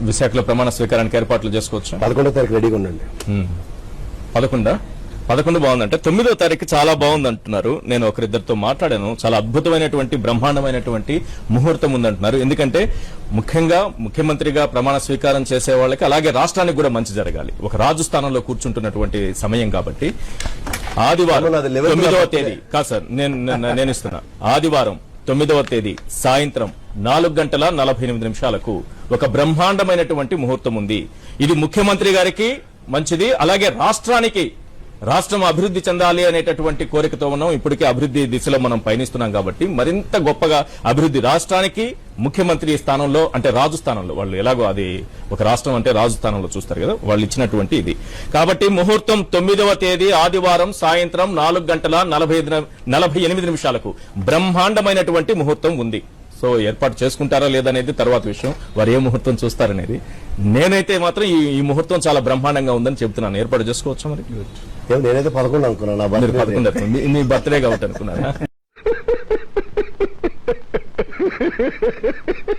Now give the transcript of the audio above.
విశాఖలో ప్రమాణ స్వీకారానికి ఏర్పాట్లు చేసుకోవచ్చు? పదకొండో తారీఖు రెడీగా ఉండండి. పదకొండా? పదకొండు బాగుందంటే తొమ్మిదో తారీఖు చాలా బాగుంది అంటున్నారు నేను ఒకరిద్దరితో మాట్లాడాను. చాలా అద్భుతమైనటువంటి బ్రహ్మాండమైనటువంటి ముహూర్తం ఉందంటున్నారు. ఎందుకంటే ముఖ్యంగా ముఖ్యమంత్రిగా ప్రమాణ స్వీకారం చేసే వాళ్ళకి అలాగే రాష్ట్రానికి కూడా మంచి జరగాలి. ఒక రాజు స్థానంలో కూర్చుంటున్నటువంటి సమయం కాబట్టి ఆదివారం తొమ్మిదవ తేదీ. కాదు సార్ నేను నేను- నేను ఇస్తున్నా. ఆదివారం తొమ్మిదవ తేదీ సాయంత్రం నాలుగు గంటల నలభై ఎనిమిది నిమిషాలకు ఒక బ్రహ్మాండమైనటువంటి ముహూర్తం ఉంది. ఇది ముఖ్యమంత్రి గారికి మంచిది అలాగే రాష్ట్రానికి రాష్ట్రం అభివృద్ధి చెందాలి అనేటటువంటి కోరికతో ఉన్నాం. ఇప్పటికే అభివృద్ధి దిశలో మనం పయనిస్తున్నాం కాబట్టి మరింత గొప్పగా అభివృద్ధి రాష్ట్రానికి ముఖ్యమంత్రి స్థానంలో అంటే రాజు స్థానంలో వాళ్ళు ఎలాగో అది ఒక రాష్ట్రం అంటే రాజు స్థానంలో చూస్తారు కదా వాళ్ళు ఇచ్చినటువంటి ఇది. కాబట్టి ముహూర్తం తొమ్మిదవ తేదీ ఆదివారం సాయంత్రం నాలుగు గంటల నలభై నలభై ఎనిమిది నిమిషాలకు బ్రహ్మాండమైనటువంటి ముహూర్తం ఉంది. సో ఏర్పాటు చేసుకుంటారా లేదనేది తర్వాత విషయం. వారు ఏ ముహూర్తం చూస్తారనేది. నేనైతే మాత్రం ఈ ఈ ముహూర్తం చాలా బ్రహ్మాండంగా ఉందని చెప్తున్నాను. ఏర్పాటు చేసుకోవచ్చా మరి? నేనైతే పదకొండు అనుకున్నాను పదకొండు మీ బర్త్డే కాబట్టి అనుకున్నారా?